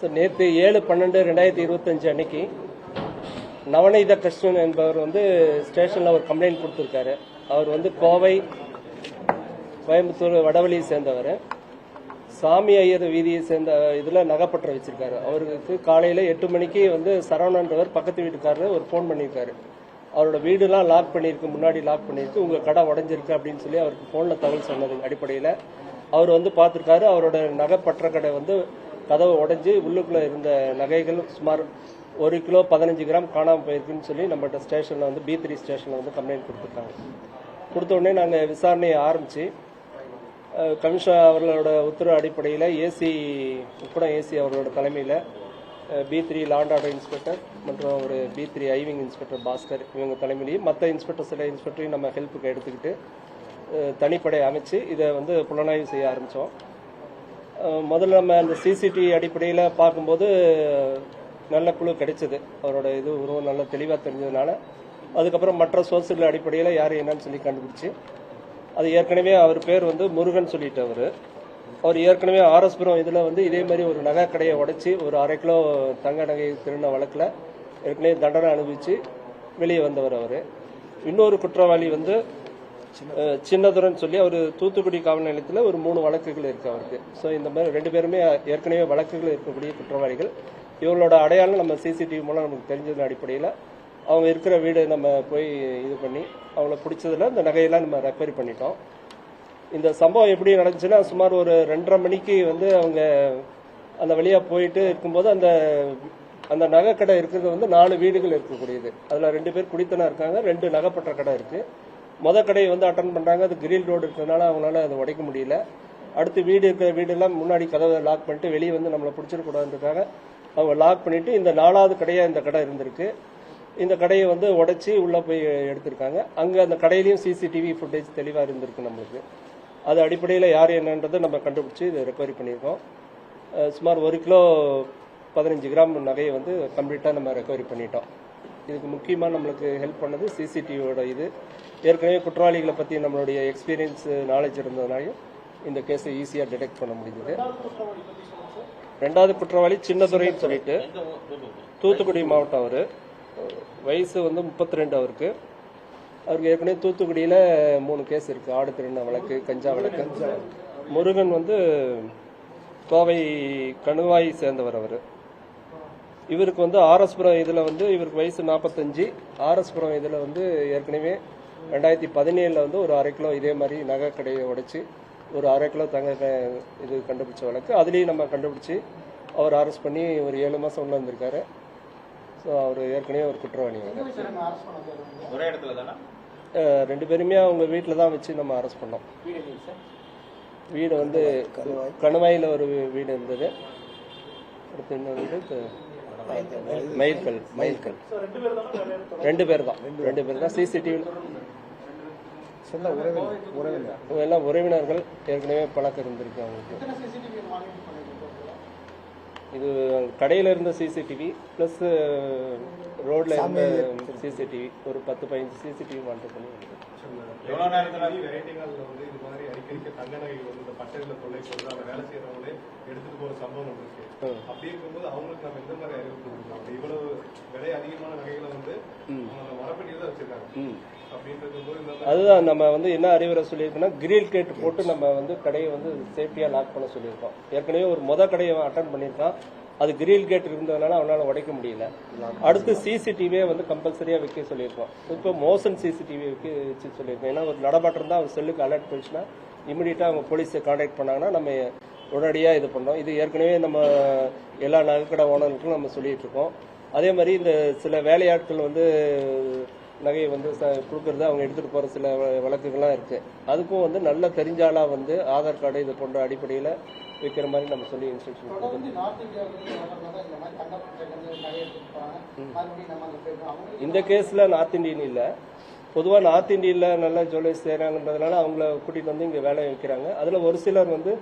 Sir நேற்று ஏழு பன்னெண்டு ரெண்டாயிரத்தி இருபத்தஞ்சு அன்னைக்கு நவநீத கிருஷ்ணன் என்பவர் வந்து ஸ்டேஷனில் ஒரு கம்ப்ளைண்ட் கொடுத்துருக்காரு. அவர் வந்து கோவை கோயம்புத்தூர் வடவழியை சேர்ந்தவர். சாமி ஐயர் வீதியை சேர்ந்த இதில் நகைப்பற்ற வச்சிருக்காரு. அவருக்கு காலையில் எட்டு மணிக்கு வந்து சரவணன்றவர் பக்கத்து வீட்டுக்காரர் ஒரு ஃபோன் பண்ணியிருக்காரு. அவரோட வீடுலாம் லாக் பண்ணியிருக்கு முன்னாடி லாக் பண்ணியிருக்கு உங்கள் கடை உடஞ்சிருக்கு அப்படின்னு சொல்லி அவருக்கு ஃபோனில் தகவல் சொன்னது அடிப்படையில். அவர் வந்து பார்த்துருக்காரு அவரோட நகைப்பற்ற கடை வந்து கதவை உடைஞ்சு உள்ளுக்குள்ளே இருந்த நகைகள் சுமார் ஒரு கிலோ பதினஞ்சு கிராம் காணாமல் போயிருக்குன்னு சொல்லி நம்மகிட்ட ஸ்டேஷனில் வந்து பி த்ரீ ஸ்டேஷனில் வந்து கம்ப்ளைண்ட் கொடுத்துருக்காங்க. கொடுத்த உடனே நாங்கள் விசாரணையை ஆரம்பித்து கமிஷனர் அவர்களோட உத்தரவு அடிப்படையில் ஏசி உப்புடம் ஏசி அவர்களோட தலைமையில் P three law and order inspector மற்றும் ஒரு பி த்ரீ ஐவிங் இன்ஸ்பெக்டர் பாஸ்கர் இவங்க தலைமையிலையும் மற்ற இன்ஸ்பெக்டர் சில இன்ஸ்பெக்டரையும் நம்ம ஹெல்ப்புக்கு எடுத்துக்கிட்டு தனிப்படை அமைச்சு இதை வந்து புலனாய்வு செய்ய ஆரம்பித்தோம் முதல்ல நம்ம அந்த சிசிடிவி அடிப்படையில் பார்க்கும்போது நல்ல குழு கிடைச்சது. அவரோட இது உருவம் நல்ல தெளிவாக தெரிஞ்சதுனால. அதுக்கப்புறம் மற்ற சோர்ஸுகள் அடிப்படையில் யார் என்னன்னு சொல்லி கண்டுபிடிச்சி. அது ஏற்கனவே அவர் பேர் வந்து முருகன் சொல்லிட்டு அவர். அவர் ஏற்கனவே ஆர்எஸ்புரம் இதில் வந்து இதே மாதிரி ஒரு நகை கடையை உடைச்சி ஒரு அரை கிலோ தங்க நகை திருடின வழக்கில் ஏற்கனவே தண்டனை அனுபவித்து வெளியே வந்தவர் அவர். இன்னொரு குற்றவாளி வந்து சின்னதுரன் சொல்லி அவர் தூத்துக்குடி காவல் நிலையத்தில் ஒரு மூணு வழக்குகள் இருக்கு அவருக்கு. ஸோ இந்த மாதிரி ரெண்டு பேருமே ஏற்கனவே வழக்குகள் இருக்கக்கூடிய குற்றவாளிகள். இவங்களோட அடையாளம் நம்ம சிசிடிவி மூலம் நமக்கு தெரிஞ்சதன் அடிப்படையில் அவங்க இருக்கிற வீடு நம்ம போய் இது பண்ணி அவங்கள பிடிச்சதுல இந்த நகையெல்லாம் நம்ம ரெப்பேர் பண்ணிட்டோம். இந்த சம்பவம் எப்படி நடந்துச்சுன்னா சுமார் ஒரு ரெண்டரை மணிக்கு வந்து அவங்க அந்த வழியாக போயிட்டு இருக்கும்போது அந்த அந்த நகைக்கடை இருக்கிறது வந்து நாலு வீடுகள் இருக்கக்கூடியது. அதில் ரெண்டு பேர் குடித்தனம் இருக்காங்க ரெண்டு நகைப்பற்ற கடை இருக்குது மொத கடையை வந்து அட்டன் பண்ணுறாங்க அது கிரில் ரோடு இருக்கிறதுனால அவங்களால அதை உடைக்க முடியல. அடுத்து வீடு இருக்கிற வீடெல்லாம் முன்னாடி கதவை லாக் பண்ணிட்டு வெளியே வந்து நம்மளை பிடிச்சிடக்கூடாதுன்றதுக்காக அவங்க லாக் பண்ணிட்டு இந்த நாலாவது கடையாக இந்த கடை இருந்திருக்கு. இந்த கடையை வந்து உடைச்சி உள்ளே போய் எடுத்திருக்காங்க. அங்கே அந்த கடையிலையும் சிசிடிவி ஃபுட்டேஜ் தெளிவாக இருந்திருக்கு நம்மளுக்கு. அது அடிப்படையில் யார் என்னன்றதை நம்ம கண்டுபிடிச்சி இதை ரெக்கவரி பண்ணியிருக்கோம். சுமார் ஒரு கிலோ பதினஞ்சு கிராம் நகையை வந்து கம்ப்ளீட்டாக நம்ம ரெக்கவரி பண்ணிட்டோம். இதுக்கு முக்கியமாக நம்மளுக்கு ஹெல்ப் பண்ணது சிசிடிவியோட இது. ஏற்கனவே குற்றவாளிகளை பற்றி நம்மளுடைய எக்ஸ்பீரியன்ஸ் நாலேஜ் இருந்ததுனாலையும் இந்த கேஸை ஈஸியாக டிடெக்ட் பண்ண முடிஞ்சது. ரெண்டாவது குற்றவாளி சின்னதுரைன்னு சொல்லிட்டு தூத்துக்குடி மாவட்டம் அவர். வயசு வந்து முப்பத்தி ரெண்டு அவருக்கு. அவருக்கு ஏற்கனவே தூத்துக்குடியில் மூணு கேஸ் இருக்குது ஆடு திருண்ண வழக்கு கஞ்சா வழக்கு. முருகன் வந்து கோவை கணுவாய் சேர்ந்தவர் அவர். இவருக்கு வந்து ஆர்எஸ்புரம் இதில் வந்து இவருக்கு வயசு நாற்பத்தஞ்சு ஆர்எஸ்புரம் இதில் வந்து ஏற்கனவே ரெண்டாயிரத்தி பதினேழில் வந்து ஒரு அரை கிலோ இதே மாதிரி நகை கடையை உடைச்சி ஒரு அரை கிலோ தங்க இது கண்டுபிடிச்ச வழக்கு. அதுலேயும் நம்ம கண்டுபிடிச்சி அவர் அரெஸ்ட் பண்ணி ஒரு ஏழு மாதம் உள்ள வந்திருக்காரு. ஸோ அவர் ஏற்கனவே ஒரு குற்றவாளி. ஒரே இடத்துல தானே? ரெண்டு பேருமே அவங்க வீட்டில் தான் வச்சு நம்ம அரெஸ்ட் பண்ணோம். வீடு வந்து கணுவாயில் ஒரு வீ- வீடு இருந்தது. அடுத்து இன்னொரு வீடு மயில்கல் மயில்கல் ரெண்டு பேர் தான் ரெண்டு பேர் தான் சிசிடிவி சொந்த உறவினர் உறவினர். இவங்க எல்லாம் உறவினர்கள் ஏற்கனவே பழக்கம் இருந்திருக்கு அவங்களுக்கு. இது கடையில் இருந்த சிசிடிவி ப்ளஸ் ரோட்ல இருந்த சிசிடிவி ஒரு பத்து பதினஞ்சு சிசிடிவி மானிட்டர் பண்ணி. எவ்வளவு நேரத்துல அடிக்கடிக்க தங்க நகைகள் வந்து இந்த பட்டறையில கொள்ளை சொல்றது அதை வேலை செய்யறவங்களே எடுத்துட்டு போற சம்பவம் இருக்கு. அப்படி இருக்கும்போது அவங்களுக்கு நம்ம எந்த மாதிரி அறிவு கொடுக்கலாம் அப்படி இவ்வளவு விலை அதிகமான நகைகளை வந்து அவங்க மரப்பட்டியில தான் வச்சிருக்காங்க. அதுதான் நம்ம வந்து என்ன அறிவுரை சொல்லியிருக்கோம்னா கிரில் கேட் போட்டு நம்ம வந்து கடையை வந்து சேஃப்டியாக லாக் பண்ண சொல்லியிருக்கோம். ஏற்கனவே ஒரு மொத கடையை அட்டன் பண்ணியிருக்கான். அது கிரில் கேட் இருந்ததுனால அவனால உடைக்க முடியல. அடுத்து சிசிடிவியே வந்து கம்பல்சரியாக வைக்க சொல்லியிருக்கோம். இப்போ மோஷன் சிசிடிவி வைக்க வச்சு சொல்லியிருக்கோம். ஏன்னா ஒரு நடமாட்டம் இருந்தால் அவர் செல்லுக்கு அலர்ட் போயிடுச்சுன்னா இமீடியட்டாக அவங்க போலீஸை காண்டாக்ட் பண்ணாங்கன்னா நம்ம உடனடியாக இது பண்ணோம் இது ஏற்கனவே நம்ம எல்லா நகைக்கடை ஓனர்களுக்கும் நம்ம சொல்லிட்டு இருக்கோம். அதே மாதிரி இந்த சில வேலையாட்கள் வந்து நகையை வந்து கொடுக்கறது அவங்க எடுத்துட்டு போற சில வழக்குகள்லாம் இருக்கு. அதுக்கும் வந்து நல்ல தெரிஞ்ச ஆளா வந்து ஆதார் கார்டு இது போன்ற அடிப்படையில் வைக்கிற மாதிரி நம்ம சொல்லி இன்ஸ்ட்ரக்ஷன் கொடுக்கணும் இந்த கேஸ்ல நார்த் இந்தியன் இல்ல. பொதுவா நார்த் இந்தியன்ல நல்ல ஜுவல்லர்ஸ் செய்யறாங்கன்றதுனால அவங்கள கூட்டிட்டு வந்து இங்க வேலை வைக்கிறாங்க. அதுல ஒரு சிலர் வந்து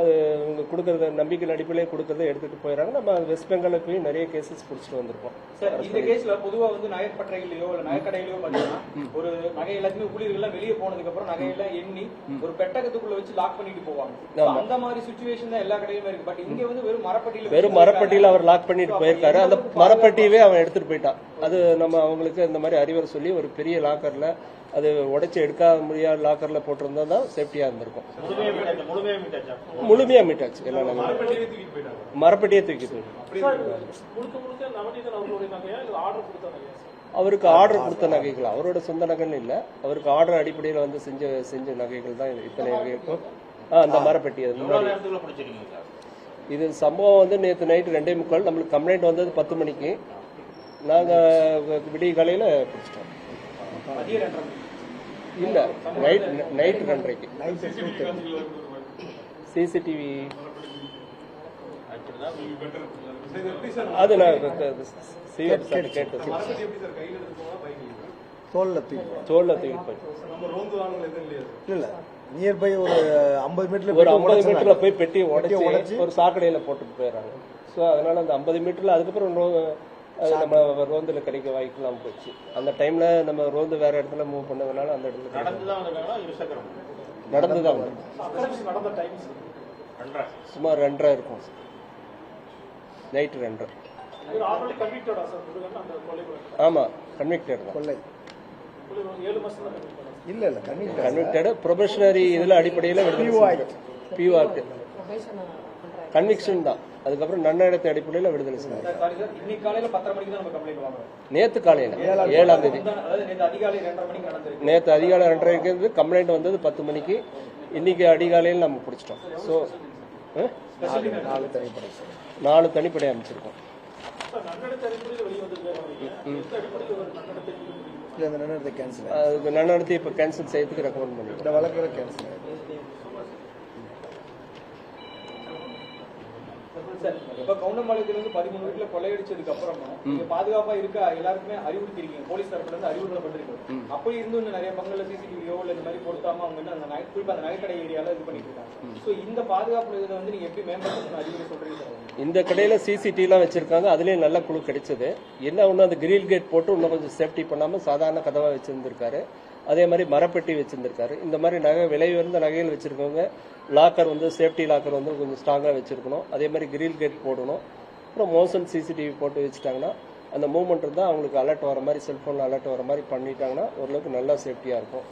அது இவங்க கொடுக்கறத நம்பிக்கை அடிப்படையிலே கொடுக்கறத எடுத்துட்டு போயிடறாங்க நம்ம வெஸ்ட் பெங்காலில் போய் நிறைய கேசஸ் பிடிச்சிட்டு வந்திருக்கோம். சார் இந்த கேஸ்ல பொதுவா வந்து நகைப்பட்டறைகளையோ இல்ல நகைக்கடையிலயோ பாத்தீங்கன்னா ஒரு நகை எல்லாத்தையுமே ஊழியர்கள் வெளியே போனதுக்கு அப்புறம் நகையெல்லாம் எண்ணி ஒரு பெட்டகத்துக்குள்ள வச்சு லாக் பண்ணிட்டு போவாங்க. அந்த மாதிரி சுச்சுவேஷன் தான் எல்லா கடையிலுமே இருக்கு. பட் இங்க வந்து வெறும் மரப்பட்டியில வெறும் மரப்பட்டியில் அவர் லாக் பண்ணிட்டு போயிருக்காரு. அந்த மரப்பட்டியவே அவன் எடுத்துட்டு போயிட்டான். அது நம்ம அவங்களுக்கு இந்த மாதிரி அறிவுரை சொல்லி ஒரு பெரிய லாக்கர்ல அது உடைச்சு எடுக்காத முடியாத லாக்கர்ல போட்டிருந்தா தான் சேஃப்டியா இருந்திருக்கும். முழுமையா மீட்டாச்சு எல்லாம் மரப்பட்டியே தூக்கி அவருக்கு ஆர்டர் கொடுத்த நகைகள். அவரோட சொந்த நகைன்னு இல்லை. அவருக்கு ஆர்டர் அடிப்படையில் வந்து செஞ்ச செஞ்ச நகைகள் தான் இத்தனை நகைக்கும் ஆ அந்த மரப்பட்டி அது முன்னாடி. இது சம்பவம் வந்து நேற்று நைட்டு ரெண்டே முக்கால். நம்மளுக்கு கம்ப்ளைண்ட் வந்தது பத்து மணிக்கு. நாங்கள் விடிய காலையில் பிடிச்சிட்டோம். இல்லை நைட் நைட் ரெண்டரைக்கு. சிசிடிவி அது நான் சிஎம் சார் கேட்டு மரப்பட்டி எப்படி சார் கையில எடுத்துக்கோங்களா பைக்ல தோலில் தூக்கி தோல்ல இல்லை நியர்பை ஒரு ஐம்பது மீட்டர் ஒரு ஐம்பது மீட்டர்ல போய் பெட்டி உடைச்சு. ஒரு சாக்கடையில போட்டுட்டு போயிடுறாங்க. ஸோ அதனால அந்த ஐம்பது மீட்டர்ல அதுக்கப்புறம் நம்ம ரோந்துல கிடைக்க வாய்க்கலாம் போச்சு. அந்த டைம்ல நம்ம ரோந்து வேற இடத்துல மூவ் பண்ணதுனால அந்த இடத்துல. நடந்து தான் சுமார் ரெண்டரை இருக்கும் நைட் ரெண்டரை. ஆமா கன்விக்டட் தான். இல்லை இல்லை கன்விக்டட் ப்ரொபஷனரி இதுல அடிப்படையில் விடுதலை பியூ ஆக்ட் கன்விக்ஷன் தான். அதுக்கப்புறம் நன்னடத்தை அடிப்படையில் விடுதலை சார் இன்னைக்கு காலையில பத்தரை மணிக்கு தான் நம்ம கம்ப்ளைண்ட் வாங்குறோம். நேத்து காலையில ஏழாம் தேதி. நேற்று அதிகாலை நேற்று ரெண்டரைக்கு கம்ப்ளைண்ட் வந்தது பத்து மணிக்கு. இன்னைக்கு அதிகாலையில் நம்ம பிடிச்சிட்டோம். ஸோ நாலு தனிப்படை நாலு தனிப்படை அமைச்சிருக்கோம். சார் நன்னடத்தை இப்போ கேன்சல் செய்யறதுக்கு ரெக்கமெண்ட் பண்ணிட்டோம். இந்த வழக்கில் கேன்சல் சார் இப்ப கவுண்டம்பாளையத்துல இருந்து பதிமூணு வீட்டுல கொள்ளையடிச்சதுக்கு அப்புறமா நீங்க பாதுகாப்பா இருக்க? எல்லாருக்குமே அறிவுறுத்திருக்கீங்க. போலீஸ் தரப்புல இருந்து அறிவுறுத்தப்பட்டிருக்கு அப்படி இருந்து இன்னும் நிறைய பங்குல சிசிடிவியோ இல்ல இந்த மாதிரி பொருத்தாம அவங்க வந்து அந்த நகை குறிப்பா அந்த நகைக்கடை ஏரியால இது பண்ணிட்டு இருக்காங்க. சோ இந்த பாதுகாப்பு இதை வந்து நீங்க எப்படி மேம்படுத்தணும் அறிவுரை சொல்றீங்க இந்த கடையில் சிசிடிவிலாம் வச்சிருக்காங்க. அதுலேயும் நல்ல குழு கிடைச்சது. என்ன ஒன்று அந்த கிரில் கேட் போட்டு இன்னும் கொஞ்சம் சேஃப்டி பண்ணாமல் சாதாரண கதவாக வச்சிருந்திருக்காரு. அதே மாதிரி மரப்பெட்டி வச்சுருந்துருக்காரு. இந்த மாதிரி நகை விலை உயர்ந்த நகைகள் வச்சுருக்கவங்க லாக்கர் வந்து சேஃப்டி லாக்கர் வந்து கொஞ்சம் ஸ்ட்ராங்காக வச்சுருக்கணும். அதே மாதிரி கிரில் கேட் போடணும். அப்புறம் மோஷன் சிசிடிவி போட்டு வச்சுட்டாங்கன்னா அந்த மூவ்மெண்ட் இருந்தால் அவங்களுக்கு அலர்ட் வர மாதிரி செல்ஃபோனில் அலர்ட் வர மாதிரி பண்ணிட்டாங்கன்னா ஓரளவுக்கு நல்லா சேஃப்டியாக இருக்கும்.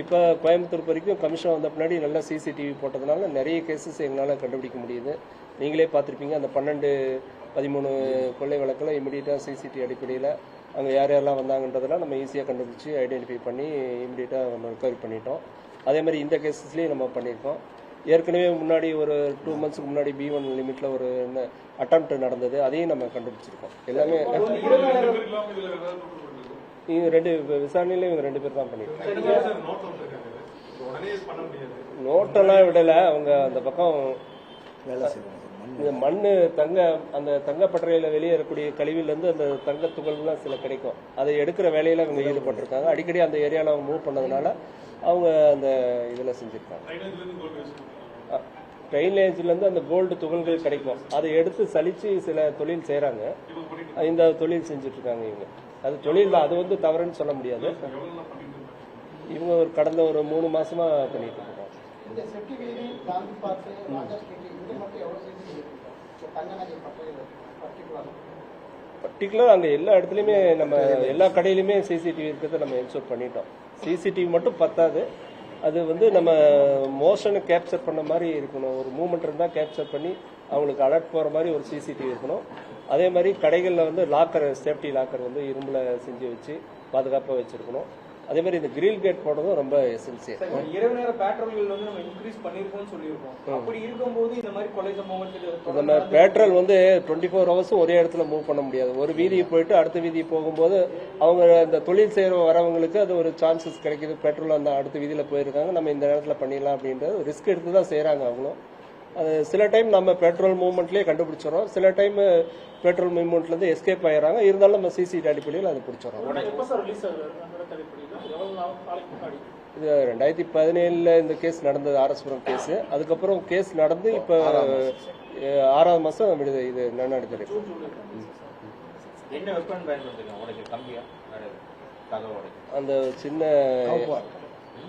இப்போ கோயம்புத்தூர் வரைக்கும் கமிஷன் வந்த பின்னாடி நல்லா சிசிடிவி போட்டதுனால நிறைய கேசஸ் எங்களால் கண்டுபிடிக்க முடியுது. நீங்களே பார்த்துருப்பீங்க அந்த பன்னெண்டு பதிமூணு கொள்ளை வழக்கில் இமிடியட்டாக சிசிடிவி அடிப்படையில் அங்கே யார் யாரெல்லாம் வந்தாங்கன்றதெல்லாம் நம்ம ஈஸியாக கண்டுபிடிச்சி ஐடென்டிஃபை பண்ணி இமிடியட்டாக நம்ம ரெக்கவரி பண்ணிட்டோம். அதே மாதிரி இந்த கேசஸ்லேயும் நம்ம பண்ணியிருக்கோம் ஏற்கனவே முன்னாடி ஒரு டூ மந்த்ஸ்க்கு முன்னாடி பி ஒன் லிமிட்டில் ஒரு அட்டம்ப்ட் நடந்தது அதையும் நம்ம கண்டுபிடிச்சிருக்கோம். எல்லாமே இவங்க ரெண்டு விசாரணையில இவங்க ரெண்டு பேர் தான் பண்ணியிருக்கோம் நோட்டெல்லாம் விடலை அவங்க அந்த பக்கம் வேலை செய்வாங்க. சார் மண் இந்த மண்ணு தங்க அந்த தங்கப்பட்டறையில வெளியே இருக்கக்கூடிய கழிவுல இருந்து அந்த தங்க துகள்லாம் சில கிடைக்கும். அதை எடுக்கிற வேலையில அவங்க ஈடுபட்டிருக்காங்க. அடிக்கடி அந்த ஏரியால அவங்க மூவ் பண்ணதுனால அவங்க அந்த இதுல செஞ்சிருக்காங்க. ட்ரைனேஜ்ல இருந்து அந்த கோல்டு துகள்கள் கிடைக்கும். அதை எடுத்து சலிச்சு சில தொழில் செய்றாங்க. இந்த தொழில் செஞ்சுட்டு இருக்காங்க இவங்க. அது தொழில் அது வந்து தவறுன்னு சொல்ல முடியாது. இவங்க ஒரு கடந்த ஒரு மூணு மாசமா பண்ணிட்டு இருக்காங்க. பர்டிகுலர் அங்கே எல்லா இடத்துலையுமே நம்ம எல்லா கடையிலுமே சிசிடிவி இருக்கிறத நம்ம என்ஷூர் பண்ணிட்டோம். சிசிடிவி மட்டும் பத்தாது. அது வந்து நம்ம மோஷனை கேப்சர் பண்ண மாதிரி இருக்கணும். ஒரு மூமெண்ட் இருந்தால் கேப்சர் பண்ணி அவங்களுக்கு அலர்ட் போகிற மாதிரி ஒரு சிசிடிவி இருக்கணும். அதே மாதிரி கடைகளில் வந்து லாக்கர் சேஃப்டி லாக்கர் வந்து இரும்பில் செஞ்சு வச்சு பாதுகாப்பாக வச்சுருக்கணும். அதே மாதிரி இந்த கிரில் கேட் போடுறதும் ரொம்ப எசென்சியல் இரவு நேர பேட்ரோல்கள் வந்து நம்ம இன்க்ரீஸ் பண்ணிருக்கோம்னு சொல்லியிருக்கோம். அப்படி இருக்கும்போது இந்த மாதிரி கொலை சம்பவங்கள் நம்ம பேட்ரோல் வந்து டுவெண்ட்டி ஃபோர் ஹவர்ஸும் ஒரே இடத்துல மூவ் பண்ண முடியாது. ஒரு வீதியை போயிட்டு அடுத்த வீதியை போகும்போது அவங்க அந்த தொழில் செய்கிற வரவங்களுக்கு அது ஒரு சான்சஸ் கிடைக்குது. பெட்ரோல் அந்த அடுத்த வீதியில் போயிருக்காங்க. நம்ம இந்த நேரத்தில் பண்ணிடலாம் அப்படின்றது ரிஸ்க் எடுத்து தான் செய்கிறாங்க அவங்களும். அது சில டைம் நம்ம பெட்ரோல் மூவ்மெண்ட்லேயே கண்டுபிடிச்சிடறோம். சில டைம் பெட்ரோல் மூவ்மெண்ட்லேருந்து எஸ்கேப் ஆயிடுறாங்க. இருந்தாலும் நம்ம சிசிடி அடிப்படையில் அதை பிடிச்சிடறோம். இது ரெண்டாயிரத்தி பதினேழுல இந்த கேஸ் நடந்தது ஆர்எஸ்புரம் கேஸ் அதுக்கப்புறம் கேஸ் நடந்து இப்போ ஆறாவது மாசம். விடுது இது உடைக்க அந்த சின்ன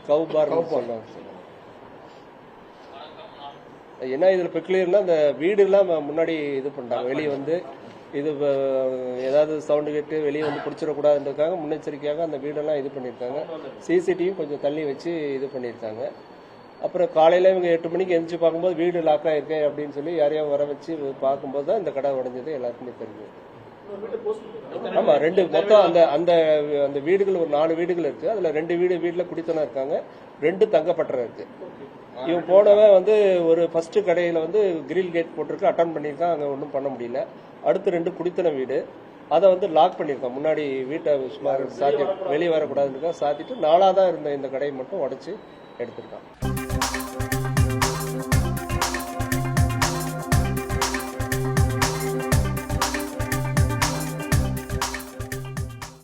கவு பார் என்ன இதுல பெக்லியர்னா அந்த வீடு எல்லாம் முன்னாடி இது பண்ணிட்டாங்க வெளியே வந்து இது ஏதாவது சவுண்டு கேட்டு வெளியே வந்து பிடிச்சிடக்கூடாதுன்றதுக்காக முன்னெச்சரிக்கையாக அந்த வீடெல்லாம் இது பண்ணியிருக்காங்க. சிசிடிவி கொஞ்சம் தள்ளி வச்சு இது பண்ணியிருக்காங்க. அப்புறம் காலையில் இவங்க எட்டு மணிக்கு எந்திரிச்சு பார்க்கும்போது வீடு லாக் ஆயிருக்கு அப்படின்னு சொல்லி யாரையும் வர வச்சு பார்க்கும்போது தான் இந்த கடை உடைஞ்சது எல்லாருக்குமே தெரிஞ்சது. ஆமா ரெண்டு மொத்தம் அந்த அந்த அந்த வீடுகள் ஒரு நாலு வீடுகள் இருக்கு. அதுல ரெண்டு வீடு வீட்டுல குடித்தனம் இருக்காங்க. ரெண்டு தங்கப்பட்டறை இருக்கு. இவன் போனவன் வந்து ஒரு ஃபர்ஸ்ட் கடையில் வந்து கிரில் கேட் போட்டிருக்கு அட்டன் பண்ணியிருக்கான் அங்கே ஒன்றும் பண்ண முடியல. அடுத்து ரெண்டு குடித்தன வீடு. அதை வந்து லாக் பண்ணியிருக்கான். முன்னாடி வீட்டை சுமார் சாத்தி வெளியே வரக்கூடாதுன்னு சாத்திட்டு தான் இருந்த இந்த கடையை மட்டும் உடச்சி எடுத்திருக்கான்.